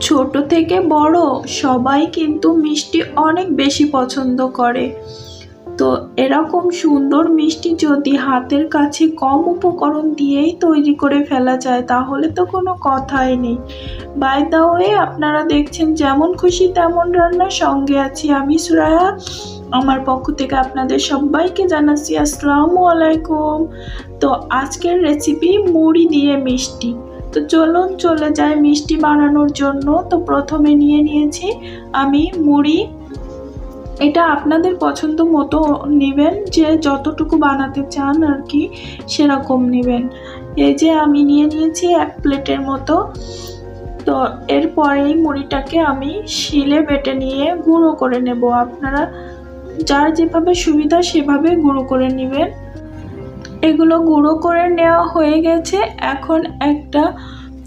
ছোট থেকে বড় সবাই কিন্তু মিষ্টি অনেক বেশি পছন্দ করে। তো এরকম সুন্দর মিষ্টি যদি হাতের কাছে কম উপকরণ দিয়েই তৈরি করে ফেলা যায়, তাহলে তো কোনো কথাই নেই। বাই দা ওয়ে আপনারা দেখছেন যেমন খুশি তেমন রান্নার সঙ্গে আছি আমি সুরায়া আমার পক্ষ থেকে আপনাদের সবাইকে জানাচ্ছি আসসালামু আলাইকুম। তো আজকের রেসিপি মুড়ি দিয়ে মিষ্টি। তো চলুন চলে যাই মিষ্টি বানানোর জন্য। তো প্রথমে নিয়ে নিয়েছি আমি মুড়ি। এটা আপনাদের পছন্দ মতো নেবেন, যে যতটুকু বানাতে চান আর কি, সেরকম নেবেন। এই যে আমি নিয়ে নিয়েছি এক প্লেটের মতো। তো এরপরেই মুড়িটাকে আমি শিলে বেটে নিয়ে গুঁড়ো করে নেব। আপনারা যার যেভাবে সুবিধা সেভাবে গুঁড়ো করে নেবেন। এগুলো গুঁড়ো করে নেওয়া হয়ে গেছে। এখন একটা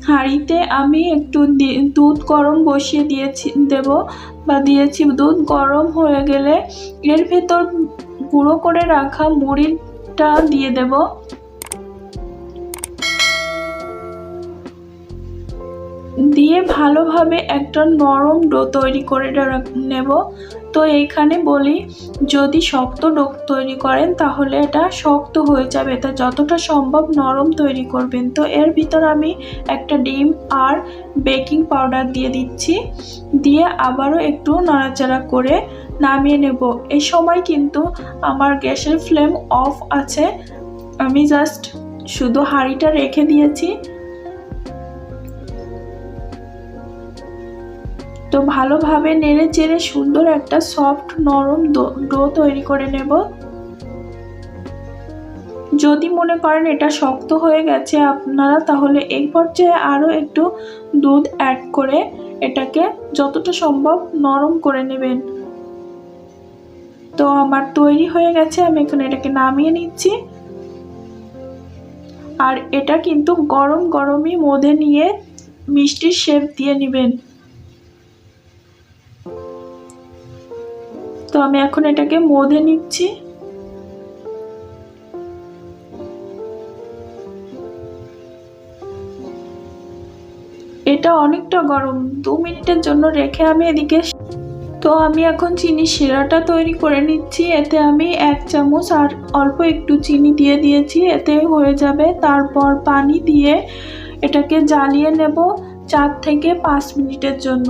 হাঁড়িতে আমি একটু দুধ গরম বসিয়ে দিয়েছি, দেব বা দিয়েছি। দুধ গরম হয়ে গেলে এর ভেতর গুঁড়ো করে রাখা মুড়িটা দিয়ে দেব। দিয়ে ভালোভাবে একটা নরম ডো তৈরি করে নেব। তো এইখানে বলি, যদি শক্ত ডো তৈরি করেন তাহলে এটা শক্ত হয়ে যাবে। তা যতটা সম্ভব নরম তৈরি করবেন। তো এর ভিতর আমি একটা ডিম আর বেকিং পাউডার দিয়ে দিচ্ছি। দিয়ে আবারও একটু নাড়াচাড়া করে নামিয়ে নেব। এই সময় কিন্তু আমার গ্যাসের ফ্লেম অফ আছে। আমি জাস্ট শুধু হাঁড়িটা রেখে দিয়েছি। তো ভালোভাবে নেড়ে চেড়ে সুন্দর একটা সফট নরম ডো- তৈরি করে নেব। যদি মনে করেন এটা শক্ত হয়ে গেছে আপনারা, তাহলে এই পর্যায়ে আরও একটু দুধ অ্যাড করে এটাকে যতটা সম্ভব নরম করে নেবেন। তো আমার তৈরি হয়ে গেছে, আমি এখন এটাকে নামিয়ে নিচ্ছি। আর এটা কিন্তু গরম গরমই মধ্যে নিয়ে মিষ্টির শেপ দিয়ে নেবেন। আমি এখন এটাকে মধে নিচ্ছি। এটা অনেকটা গরম, দু মিনিটের জন্য রেখে আমি এদিকে তো আমি এখন চিনি শিরাটা তৈরি করে নিচ্ছি। এতে আমি এক চামচ আর অল্প একটু চিনি দিয়ে দিয়েছি। এতে হয়ে যাবে তারপর পানি দিয়ে এটাকে জ্বালিয়ে নেব চার থেকে পাঁচ মিনিটের জন্য।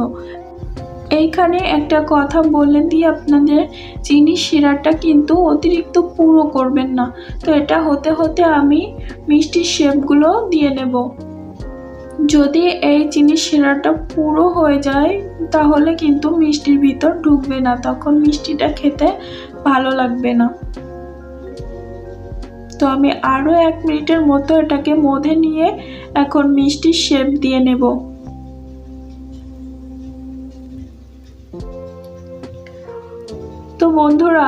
এইখানে একটা কথা বলে দিই আপনাদের চিনি শিরাটা কিন্তু অতিরিক্ত পুরো করবেন না। তো এটা হতে হতে আমি মিষ্টির শেপগুলো দিয়ে নেব। যদি এই চিনি শিরাটা পুরো হয়ে যায়, তাহলে কিন্তু মিষ্টির ভিতর ঢুকবে না। তখন মিষ্টিটা খেতে ভালো লাগবে না। তো আমি আরও এক মিনিটের মতো এটাকে মধে নিয়ে এখন মিষ্টির শেপ দিয়ে নেব। তো বন্ধুরা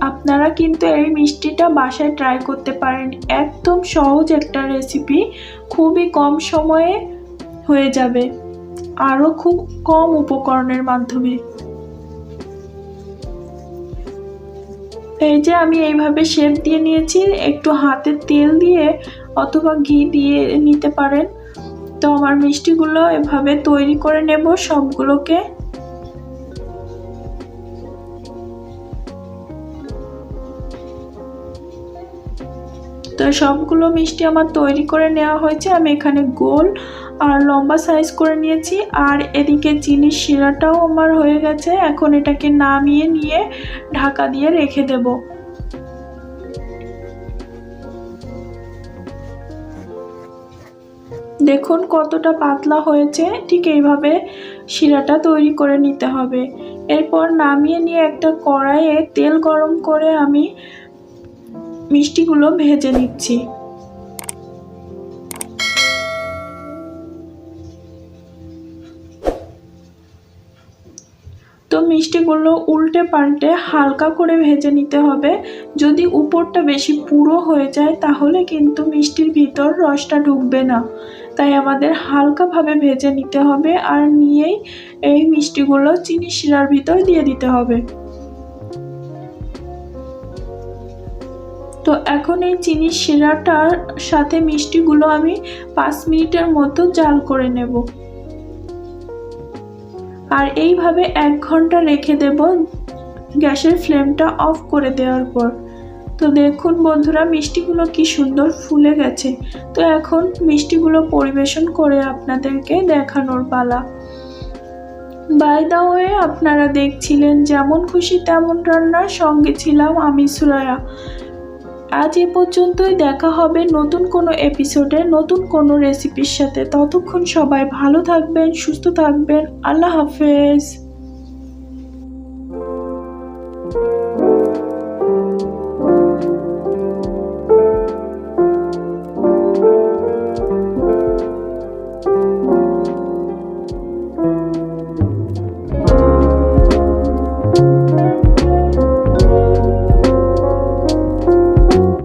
আপনারা কিন্তু এই মিষ্টিটা বাসায় ট্রাই করতে পারেন। একদম সহজ একটা রেসিপি খুবই কম সময়ে হয়ে যাবে। আরও খুব কম উপকরণের মাধ্যমে। এই যে আমি এইভাবে শেপ দিয়ে নিয়েছি, একটু হাতে তেল দিয়ে অথবা ঘি দিয়ে নিতে পারেন। তো আমার মিষ্টিগুলো এভাবে তৈরি করে নেব, সবগুলোকে। তো সবগুলো মিষ্টি আমার তৈরি করে নেওয়া হয়েছে। আমি এখানে গোল আর লম্বা সাইজ করে নিয়েছি। আর এদিকে চিনির শিরাটাও আমার হয়ে গেছে। এখন এটাকে নামিয়ে নিয়ে ঢাকা দিয়ে রেখে দেব। দেখুন কতটা পাতলা হয়েছে। ঠিক এইভাবে শিরাটা তৈরি করে নিতে হবে। এরপর নামিয়ে নিয়ে একটা কড়াইয়ে তেল গরম করে আমি মিষ্টিগুলো ভেজে নিচ্ছি। তো মিষ্টিগুলো উল্টে পাল্টে হালকা করে ভেজে নিতে হবে। যদি উপরটা বেশি পুরো হয়ে যায়, তাহলে কিন্তু মিষ্টির ভিতর রসটা ঢুকবে না। তাই আমাদের হালকাভাবে ভেজে নিতে হবে আর নিয়েই এই মিষ্টিগুলো চিনি শিরার ভিতর দিয়ে দিতে হবে। তো এখন এই চিনির শিরাটার সাথে মিষ্টিগুলো আমি পাঁচ মিনিটের মতো জাল করে নেব। আর এইভাবে এক ঘণ্টা রেখে দেব গ্যাসের ফ্লেমটা অফ করে দেওয়ার পর। তো দেখুন বন্ধুরা, মিষ্টিগুলো কি সুন্দর ফুলে গেছে। তো এখন মিষ্টিগুলো পরিবেশন করে আপনাদেরকে দেখানোর পালা। বাই দা ওয়ে, আপনারা দেখছিলেন যেমন খুশি তেমন রান্নার সঙ্গে ছিলাম আমি সুরায়া আজ এ পর্যন্তই দেখা হবে নতুন কোনো এপিসোডে নতুন কোনো রেসিপির সাথে। ততক্ষণ সবাই ভালো থাকবেন, সুস্থ থাকবেন। আল্লাহ হাফেজ।